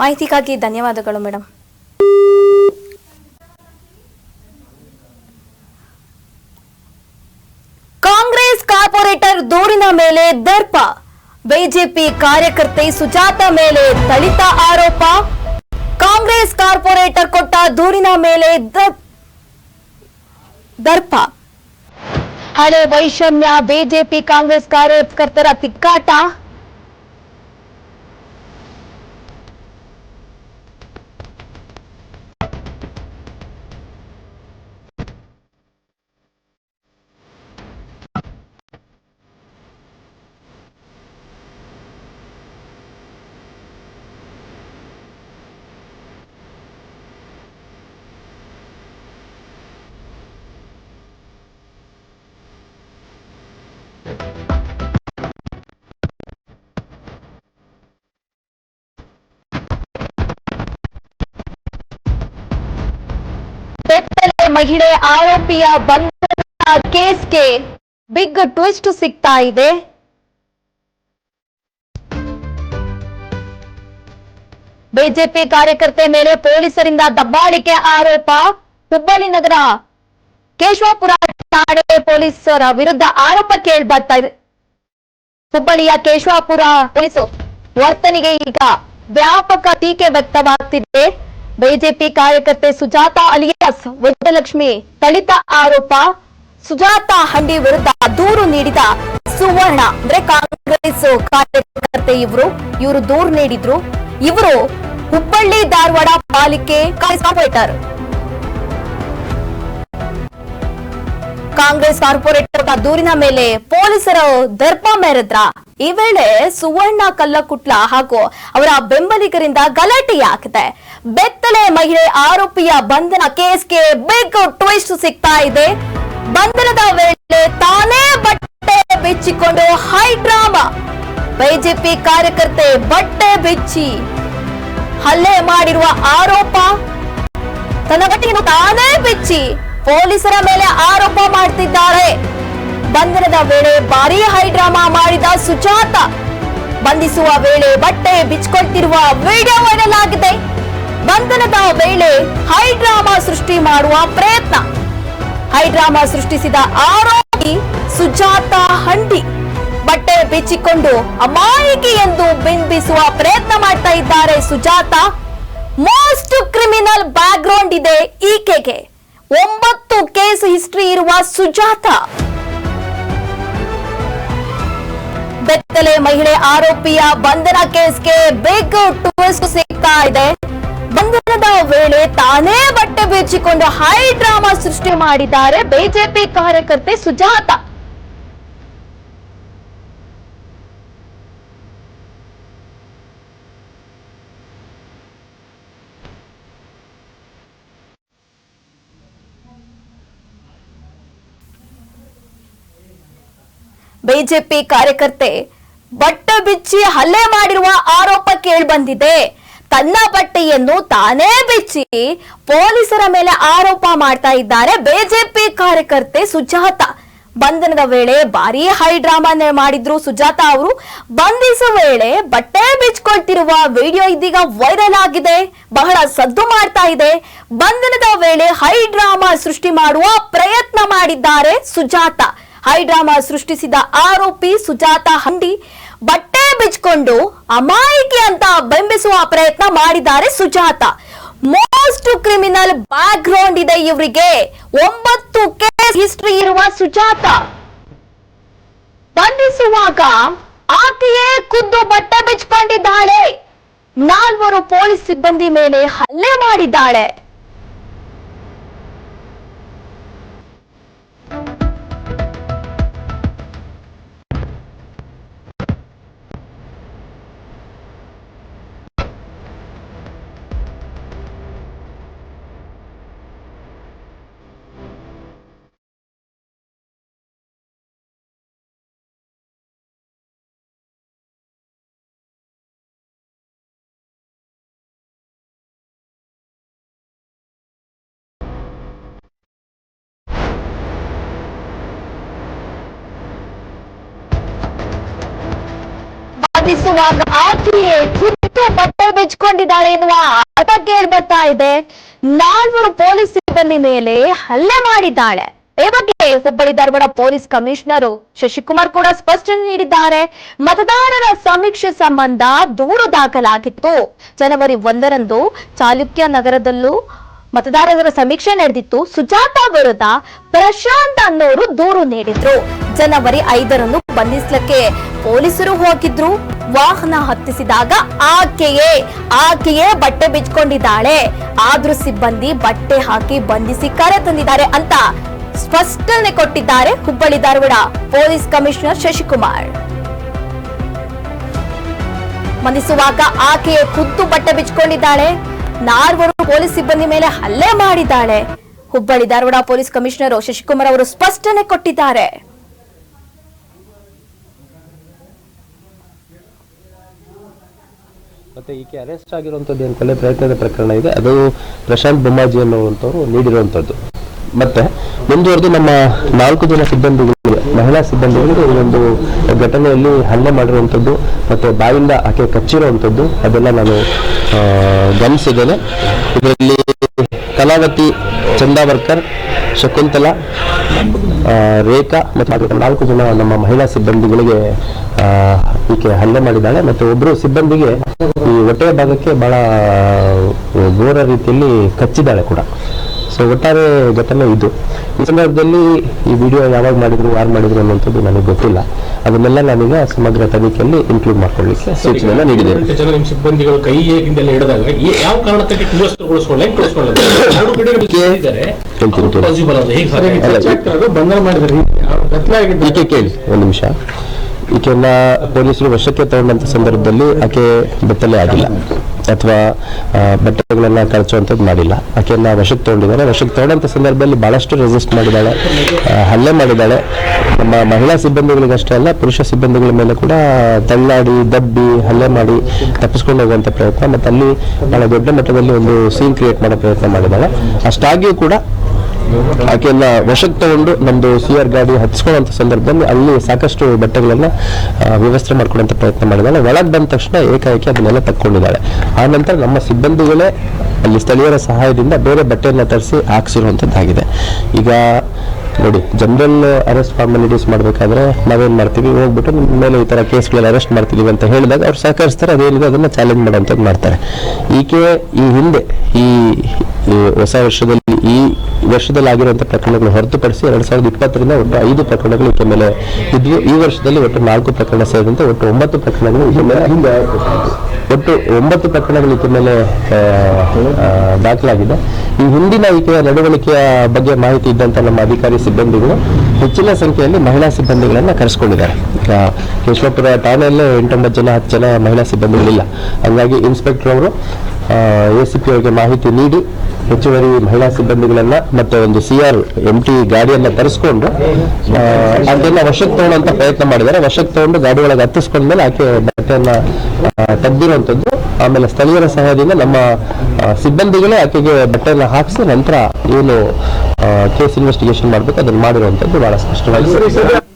ಮಾಹಿತಿಗಾಗಿ ಧನ್ಯವಾದಗಳು madam Congress corporate ದೂರಿನ ಮೇಲೆ ದರ್ಪ. ಬಿಜೆಪಿ ಕಾರ್ಯಕರ್ತೆ ಸುಜಾತ ಮೇಲೆ ದಲಿತ ಆರೋಪ. ಕಾಂಗ್ರೆಸ್ ಕಾರ್ಪೊರೇಟರ್ ಕೊಟ್ಟ ದೂರಿನ ಮೇಲೆ ದರ್ಪ. ಹಳೆ ವೈಷಮ್ಯ, ಬಿಜೆಪಿ ಕಾಂಗ್ರೆಸ್ ಕಾರ್ಯಕರ್ತರ ತಿಕ್ಕಾಟ. ಮಹಿಳೆ ಆರೋಪಿಯ ಬಂಧನ ಕೇಸ್ಗೆ ಬಿಗ್ ಟ್ವಿಸ್ಟ್ ಸಿಗ್ತಾ ಇದೆ. ಬಿಜೆಪಿ ಕಾರ್ಯಕರ್ತೆ ಮೇಲೆ ಪೊಲೀಸರಿಂದ ದಬ್ಬಾಳಿಕೆ ಆರೋಪ, ಹುಬ್ಬಳ್ಳಿ ನಗರ ಕೇಶವಾಪುರ ಠಾಣೆ ಪೊಲೀಸರ ವಿರುದ್ಧ ಆರೋಪ ಕೇಳಿ ಬರ್ತಾ ಇದೆ. ಹುಬ್ಬಳ್ಳಿಯ ಕೇಶವಾಪುರ ಪೊಲೀಸು ವರ್ತನೆಗೆ ಈಗ ವ್ಯಾಪಕ ಟೀಕೆ ವ್ಯಕ್ತವಾಗ್ತಿದೆ. ಬಿಜೆಪಿ ಕಾರ್ಯಕರ್ತೆ ಸುಜಾತಾ ಅಲಿಯಾಸ್ ವಿಜಯಲಕ್ಷ್ಮಿ ದಲಿತ ಆರೋಪ, ಸುಜಾತಾ ಹಂಡಿ ವಿರುದ್ಧ ದೂರು ನೀಡಿದ ಸುವರ್ಣ. ಅಂದ್ರೆ ಕಾಂಗ್ರೆಸ್ ಕಾರ್ಯಕರ್ತೆ ಇವರು ಇವರು ದೂರು ನೀಡಿದ್ರು. ಇವರು ಹುಬ್ಬಳ್ಳಿ ಧಾರವಾಡ ಪಾಲಿಕೆ ಕಾರ್ಯಕರ್ತರು ಕಾಂಗ್ರೆಸ್ ಕಾರ್ಪೊರೇಟರ್ ದೂರಿನ ಮೇಲೆ ಪೊಲೀಸರು ದರ್ಪ ಮೆರೆದ್ರ. ಈ ವೇಳೆ ಸುವರ್ಣ ಕಲ್ಲಕುಟ್ಲ ಹಾಗೂ ಅವರ ಬೆಂಬಲಿಗರಿಂದ ಗಲಾಟೆಯಾಗಿದೆ ಬೆತ್ತಲೆ ಮಹಿಳೆ ಆರೋಪಿಯ ಬಂಧನ ಕೇಸ್ಗೆ ಬಿಗ್ ಟ್ವಿಸ್ಟ್ ಸಿಗ್ತಾ ಇದೆ. ಬಂಧನದ ವೇಳೆ ತಾನೇ ಬಟ್ಟೆ ಬಿಚ್ಚಿಕೊಂಡು ಹೈ ಡ್ರಾಮಾ. ಬಿಜೆಪಿ ಕಾರ್ಯಕರ್ತೆ ಬಟ್ಟೆ ಬಿಚ್ಚಿ ಹಲ್ಲೆ ಮಾಡಿರುವ ಆರೋಪ. ತನ್ನ ಬಟ್ಟೆಯನ್ನು ತಾನೇ ಬಿಚ್ಚಿ. ಪೊಲೀಸರ ಮೇಲೆ ಆರೋಪ ಮಾಡ್ತಿದ್ದಾರೆ. ಬಂಧನದ ವೇಳೆ ಭಾರೀ ಹೈ ಡ್ರಾಮಾ ಮಾಡಿದ ಸುಜಾತ. ಬಂಧಿಸುವ ವೇಳೆ ಬಟ್ಟೆ ಬಿಚ್ಕೊಳ್ತಿರುವ ವಿಡಿಯೋ ವೈರಲ್ ಆಗಿದೆ. ಬಂಧನದ ವೇಳೆ ಹೈ ಡ್ರಾಮಾ ಸೃಷ್ಟಿ ಮಾಡುವ ಪ್ರಯತ್ನ. ಹೈ ಡ್ರಾಮಾ ಸೃಷ್ಟಿಸಿದ ಆರೋಪಿ ಸುಜಾತ ಹಂಡಿ. ಬಟ್ಟೆ ಬಿಚ್ಚಿಕೊಂಡು ಅಮಾಯಕಿ ಎಂದು ಬಿಂಬಿಸುವ ಪ್ರಯತ್ನ ಮಾಡ್ತಾ ಇದ್ದಾರೆ Sujata. Most criminal back ground ಇದೆ ಈಕೆಗೆ. ಒಂಬತ್ತು ಕೇಸ್ ಹಿಸ್ಟ್ರಿ ಇರುವ ಸುಜಾತ. ಬೆತ್ತಲೆ ಮಹಿಳೆ ಆರೋಪಿಯ ಬಂಧನ ಕೇಸ್ಗೆ ಬಿಗ್ ಟ್ವಿಸ್ಟ್ ಸಿಗ್ತಾ ಇದೆ. ಬಂಧನದ ವೇಳೆ ತಾನೇ ಬಟ್ಟೆ ಬಿಚ್ಚಿಕೊಂಡು ಹೈ ಡ್ರಾಮಾ ಸೃಷ್ಟಿ ಮಾಡಿದ್ದಾರೆ. ಬಿಜೆಪಿ ಕಾರ್ಯಕರ್ತೆ ಸುಜಾತ. ಬಿಜೆಪಿ ಕಾರ್ಯಕರ್ತೆ ಬಟ್ಟೆ ಬಿಚ್ಚಿ ಹಲ್ಲೆ ಮಾಡಿರುವ ಆರೋಪ ಕೇಳಿಬಂದಿದೆ. ತನ್ನ ಬಟ್ಟೆಯನ್ನು ತಾನೇ ಬಿಚ್ಚಿ ಪೊಲೀಸರ ಮೇಲೆ ಆರೋಪ ಮಾಡ್ತಾ ಇದ್ದಾರೆ ಬಿಜೆಪಿ ಕಾರ್ಯಕರ್ತೆ ಸುಜಾತ. ಬಂಧನದ ವೇಳೆ ಭಾರಿ ಹೈ ಡ್ರಾಮಾ ಮಾಡಿದ್ರು ಸುಜಾತ ಅವರು. ಬಂಧಿಸುವ ವೇಳೆ ಬಟ್ಟೆ ಬಿಚ್ಕೊಳ್ತಿರುವ ವಿಡಿಯೋ ಇದೀಗ ವೈರಲ್ ಆಗಿದೆ. ಬಹಳ ಸದ್ದು ಮಾಡ್ತಾ ಇದೆ. ಬಂಧನದ ವೇಳೆ ಹೈ ಡ್ರಾಮಾ ಸೃಷ್ಟಿ ಮಾಡುವ ಪ್ರಯತ್ನ ಮಾಡಿದ್ದಾರೆ ಸುಜಾತ. ಹೈ ಡ್ರಾಮಾ ಸೃಷ್ಟಿಸಿದ ಆರೋಪಿ ಸುಜಾತ ಹಂಡಿ ಬಟ್ಟೆ ಬಿಚ್ಕೊಂಡು ಅಮಾಯಕಿ ಅಂತ ಬೆಂಬಿಸುವ ಪ್ರಯತ್ನ ಮಾಡಿದ್ದಾರೆ Sujata. Most criminal back ground ಇದೆ ಇವರಿಗೆ. ಒಂಬತ್ತು ಕೇಸ್ ಹಿಸ್ಟ್ರಿ ಇರುವ ಸುಜಾತ. ಬಂಧಿಸುವಾಗ ಆಕೆಯೇ ಖುದ್ದು ಬಟ್ಟೆ ಬಿಚ್ಕೊಂಡಿದ್ದಾಳೆ. ನಾಲ್ವರು ಪೊಲೀಸ್ ಸಿಬ್ಬಂದಿ ಮೇಲೆ ಹಲ್ಲೆ ಮಾಡಿದ್ದಾಳೆ. ಬಂಧಿಸುವಾಗ ಆಕೆಯೇ ಖುದ್ದು ಬಟ್ಟೆ ಬಿಚ್ಕೊಂಡಿದ್ದಾಳೆ ಎನ್ನುವ ಆಟ ಕೇಳಿ ಬರ್ತಾ ಇದೆ. ನಾಲ್ವರು ಪೊಲೀಸ್ ಸಿಬ್ಬಂದಿ ಮೇಲೆ ಹಲ್ಲೆ ಮಾಡಿದ್ದಾಳೆ. ಈ ಬಗ್ಗೆ ಹುಬ್ಬಳ್ಳಿ ಧಾರವಾಡ ಪೊಲೀಸ್ ಕಮಿಷನರ್ ಶಶಿಕುಮಾರ್ ಕೂಡ ಸ್ಪಷ್ಟನೆ ನೀಡಿದ್ದಾರೆ. ಮತದಾರರ ಸಮೀಕ್ಷೆ ಸಂಬಂಧ ದೂರು ದಾಖಲಾಗಿತ್ತು. ಜನವರಿ ಒಂದರಂದು ಚಾಲುಕ್ಯ ನಗರದಲ್ಲೂ ಮತದಾರರ ಸಮೀಕ್ಷೆ ನಡೆದಿತ್ತು. ಸುಜಾತ ವಿರುದ್ಧ ಪ್ರಶಾಂತ್ ಅನ್ನೋರು ದೂರು ನೀಡಿದ್ರು. ಜನವರಿ ಐದರಂದು ಬಂಧಿಸ್ಲಿಕ್ಕೆ ಪೊಲೀಸರು ಹೋಗಿದ್ರು. ವಾಹನ ಹತ್ತಿಸಿದಾಗ ಆಕೆಯೇ ಆಕೆಯೇ ಬಟ್ಟೆ ಬಿಚ್ಕೊಂಡಿದ್ದಾಳೆ. ಆದ್ರೂ ಸಿಬ್ಬಂದಿ ಬಟ್ಟೆ ಹಾಕಿ ಬಂಧಿಸಿ ಕರೆ ತಂದಿದ್ದಾರೆ ಅಂತ ಸ್ಪಷ್ಟನೆ ಕೊಟ್ಟಿದ್ದಾರೆ ಹುಬ್ಬಳ್ಳಿ ಧಾರವಾಡ ಪೊಲೀಸ್ ಕಮಿಷನರ್ ಶಶಿಕುಮಾರ್. ಬಂಧಿಸುವಾಗ ಆಕೆಯೇ ಖುದ್ದು ಬಟ್ಟೆ ಬಿಚ್ಕೊಂಡಿದ್ದಾಳೆ. ನಾಲ್ವರು ಪೊಲೀಸ್ ಸಿಬ್ಬಂದಿ ಮೇಲೆ ಹಲ್ಲೆ ಮಾಡಿದ್ದಾಳೆ. ಹುಬ್ಬಳ್ಳಿ ಧಾರವಾಡ ಪೊಲೀಸ್ ಕಮಿಷನರ್ ಶಶಿಕುಮಾರ್ ಅವರು ಸ್ಪಷ್ಟನೆ ಕೊಟ್ಟಿದ್ದಾರೆ. ಮತ್ತೆ ಈಕೆ ಅರೆಸ್ಟ್ ಆಗಿರುವಂತದ್ದು ಏನ್ ಕೊಲೆ? ಪ್ರಯತ್ನದ ಪ್ರಕರಣ ಇದೆ. ಅದು ಪ್ರಶಾಂತ್ ಬೊಮ್ಮಾಜಿ ಅನ್ನುವಂಥವ್ರು ನೀಡಿರುವಂಥದ್ದು. ಮತ್ತೆ ಮುಂದುವರೆದು ನಮ್ಮ ನಾಲ್ಕು ಜನ ಸಿಬ್ಬಂದಿಗಳು, ಮಹಿಳಾ ಸಿಬ್ಬಂದಿಗಳಿಗೆ ಈ ಒಂದು ಘಟನೆಯಲ್ಲಿ ಹಲ್ಲೆ ಮಾಡಿರುವಂಥದ್ದು ಮತ್ತೆ ಬಾಯಿಂದ ಆಕೆ ಕಚ್ಚಿರುವಂಥದ್ದು, ಅದೆಲ್ಲ ನಾನು ಗಮನಿಸಿದ್ದೇನೆ. ಇದರಲ್ಲಿ ಕಲಾವತಿ ಚಂದಾವರ್ಕರ್, ಶಕುಂತಲಾ ರೇಖಾ ಮತ್ತು ನಾಲ್ಕು ಜನ ನಮ್ಮ ಮಹಿಳಾ ಸಿಬ್ಬಂದಿಗಳಿಗೆ ಈಕೆ ಹಲ್ಲೆ ಮಾಡಿದ್ದಾಳೆ. ಮತ್ತು ಒಬ್ಬರು ಸಿಬ್ಬಂದಿಗೆ ಈ ಹೊಟ್ಟೆಯ ಭಾಗಕ್ಕೆ ಬಹಳ ಘೋರ ರೀತಿಯಲ್ಲಿ ಕಚ್ಚಿದ್ದಾಳೆ ಕೂಡ. ಸೊ ಒಟ್ಟಾರೆ ಘಟನೆ ಇದು. ಈ ಸಂದರ್ಭದಲ್ಲಿ ಈ ವಿಡಿಯೋ ಯಾವಾಗ ಮಾಡಿದ್ರು ಯಾರು ಮಾಡಿದ್ರು ಅನ್ನುವಂಥದ್ದು ನನಗೆ ಗೊತ್ತಿಲ್ಲ. ಅದನ್ನೆಲ್ಲ ನಾನೀಗ ಸಮಗ್ರ ತನಿಖೆಯಲ್ಲಿ ಇನ್ಕ್ಲೂಡ್ ಮಾಡ್ಕೊಳ್ಳಿಕ್ಕೆ ಸೂಚನೆ ನೀಡಿದೆ ಎಂಟು ಜನ ನಿಮ್ಮ ಸಿಬ್ಬಂದಿಗಳು ಕೈ ಹಿಡಿದಾಗ ಯಾವ ಕಾರಣಕ್ಕೆ ಹೆಂಗ್ ಕುಲಸ್ಕೊಳ್ಳೋದು ಎರಡು ಕಡೆ ಇದ್ದಾರೆ ಹೇಳ್ತೀನಿ, ಕೇಳಿ. ಪಾಸಿಬಲ್ ಅದು ಹೇಗೆ ಸಾಧ್ಯ? ಅಲ್ಲ, ಬಂಧನ ಮಾಡಿದ್ರಿ ಈಕೆ ಕೇಳಿ ಒಂದು ನಿಮಿಷ. ಈಕೆಯನ್ನ ಪೊಲೀಸರು ವಶಕ್ಕೆ ತಗೊಂಡಂತ ಸಂದರ್ಭದಲ್ಲಿ ಆಕೆ ಬೆತ್ತಲೆ ಆಗಿಲ್ಲ. ಅಥವಾ ಬಟ್ಟೆಗಳನ್ನ ಕಳಚುವಂಥದ್ದು ಮಾಡಿಲ್ಲ. ಆಕೆಯನ್ನ ವಶಕ್ಕೆ ತಗೊಂಡಿದ್ದಾರೆ. ವಶಕ್ಕೆ ತಗೊಂಡಂತ ಸಂದರ್ಭದಲ್ಲಿ ಬಹಳಷ್ಟು ರೆಸಿಸ್ಟ್ ಮಾಡಿದ್ದಾಳೆ. ಹಲ್ಲೆ ಮಾಡಿದ್ದಾಳೆ. ನಮ್ಮ ಮಹಿಳಾ ಸಿಬ್ಬಂದಿಗಳಿಗಷ್ಟೇ ಅಲ್ಲ, ಪುರುಷ ಸಿಬ್ಬಂದಿಗಳ ಮೇಲೆ ಕೂಡ ತಳ್ಳಾಡಿ, ದಬ್ಬಿ, ಹಲ್ಲೆ ಮಾಡಿ ತಪ್ಪಿಸ್ಕೊಂಡು ಹೋಗುವಂತ ಪ್ರಯತ್ನ. ಮತ್ತೆ ಅಲ್ಲಿ ಬಹಳ ದೊಡ್ಡ ಮಟ್ಟದಲ್ಲಿ ಒಂದು ಸೀನ್ ಕ್ರಿಯೇಟ್ ಮಾಡೋ ಪ್ರಯತ್ನ ಮಾಡಿದ್ದಾಳೆ. ಅಷ್ಟಾಗಿಯೂ ಕೂಡ ಆಕೆಯನ್ನ ವಶಕ್ಕೆ ತಗೊಂಡು ನಮ್ದು ಸಿ ಆರ್ ಗಾಡಿ ಹತ್ತಿಸ್ಕೊಳ್ಳುವಂತ ಸಂದರ್ಭದಲ್ಲಿ ಅಲ್ಲಿ ಸಾಕಷ್ಟು ಬಟ್ಟೆಗಳನ್ನ ವ್ಯವಸ್ಥೆ ಮಾಡ್ಕೊಳ್ಳುವಂತ ಪ್ರಯತ್ನ ಮಾಡಿದಾಳೆ. ಒಳಗೆ ಬಂದ ತಕ್ಷಣ ಏಕಾಏಕಿ ಅದನ್ನೆಲ್ಲ ತಕ್ಕೊಂಡಿದ್ದಾಳೆ. ಆ ನಂತರ ನಮ್ಮ ಸಿಬ್ಬಂದಿಗಳೇ ಅಲ್ಲಿ ಸ್ಥಳೀಯರ ಸಹಾಯದಿಂದ ಬೇರೆ ಬಟ್ಟೆಯನ್ನ ತರಿಸಿ ಹಾಕ್ಸಿರುವಂತದ್ದಾಗಿದೆ. ಈಗ ನೋಡಿ, ಜನರಲ್ ಅರೆಸ್ಟ್ ಫಾರ್ಮಾಲಿಟೀಸ್ ಮಾಡಬೇಕಾದ್ರೆ ನಾವೇನ್ ಮಾಡ್ತೀವಿ? ಹೋಗ್ಬಿಟ್ಟು ನಿಮ್ಮ ಮೇಲೆ ಈ ತರ ಕೇಸ್ಗಳಲ್ಲಿ ಅರೆಸ್ಟ್ ಮಾಡ್ತೀವಿ ಅಂತ ಹೇಳಿದಾಗ ಅವ್ರು ಸಹಕರಿಸ್ತಾರೆ, ಅದೇನಿದೆ ಅದನ್ನ ಚಾಲೆಂಜ್ ಮಾಡುವಂಥದ್ದು ಮಾಡ್ತಾರೆ. ಈಕೆ ಈ ಹಿಂದೆ ಈ ಈ ಹೊಸ ವರ್ಷದಲ್ಲಿ ಈ ವರ್ಷದಲ್ಲಿ ಆಗಿರುವಂತಹ ಪ್ರಕರಣಗಳು ಹೊರತುಪಡಿಸಿ ಎರಡ್ ಸಾವಿರದ ಇಪ್ಪತ್ತರಿಂದ ಒಟ್ಟು ಐದು ಪ್ರಕರಣಗಳು ಮೇಲೆ ಇದ್ವು. ಈ ವರ್ಷದಲ್ಲಿ ಒಟ್ಟು ನಾಲ್ಕು ಪ್ರಕರಣ ಸೇರಿದಂತೆ ಒಟ್ಟು ಒಂಬತ್ತು ಪ್ರಕರಣಗಳು ಈಕೆ ಮೇಲೆ ಒಟ್ಟು ಒಂಬತ್ತು ಪ್ರಕರಣಗಳು ಈಕೆ ಮೇಲೆ ದಾಖಲಾಗಿದೆ. ಈ ಹಿಂದಿನ ಈಕೆಯ ನಡವಳಿಕೆಯ ಬಗ್ಗೆ ಮಾಹಿತಿ ಇದ್ದಂತ ನಮ್ಮ ಅಧಿಕಾರಿ ಸಿಬ್ಬಂದಿಗಳು ಹೆಚ್ಚಿನ ಸಂಖ್ಯೆಯಲ್ಲಿ ಮಹಿಳಾ ಸಿಬ್ಬಂದಿಗಳನ್ನ ಕರೆಸ್ಕೊಂಡಿದ್ದಾರೆ. ಈಗ ಕೇಶವಪುರ ಠಾಣೆಯಲ್ಲೇ ಎಂಟೊಂಬತ್ತು ಜನ ಹತ್ತು ಜನ ಮಹಿಳಾ ಸಿಬ್ಬಂದಿಗಳಿಲ್ಲ. ಹಂಗಾಗಿ ಇನ್ಸ್ಪೆಕ್ಟರ್ ಅವರು ಎ ಸಿ ಪಿ ಅವರಿಗೆ ಮಾಹಿತಿ ನೀಡಿ ಹೆಚ್ಚುವರಿ ಮಹಿಳಾ ಸಿಬ್ಬಂದಿಗಳನ್ನ ಮತ್ತೆ ಒಂದು ಸಿ ಆರ್ ಎಂ ಟಿ ಗಾಡಿಯನ್ನ ತರಿಸ್ಕೊಂಡು ಅದನ್ನ ವಶಕ್ಕೆ ತಗೊಳ್ಳುವಂತ ಪ್ರಯತ್ನ ಮಾಡಿದ್ದಾರೆ. ವಶಕ್ಕೆ ತಗೊಂಡು ಗಾಡಿ ಒಳಗೆ ಹತ್ತಿಸ್ಕೊಂಡ್ಮೇಲೆ ಆಕೆ ಬಟ್ಟೆಯನ್ನ ತೆಗ್ದಿರುವಂತದ್ದು ಆಮೇಲೆ ಸ್ಥಳೀಯರ ಸಹಾಯದಿಂದ ನಮ್ಮ ಸಿಬ್ಬಂದಿಗಳೇ ಆಕೆಗೆ ಬಟ್ಟೆಯನ್ನ ಹಾಕಿಸಿ ನಂತರ ಏನು ಕೇಸ್ ಇನ್ವೆಸ್ಟಿಗೇಷನ್ ಮಾಡ್ಬೇಕು, ಅದನ್ನ ಮಾಡಿರುವಂತದ್ದು ಬಹಳ ಸ್ಪಷ್ಟವಾಗಿ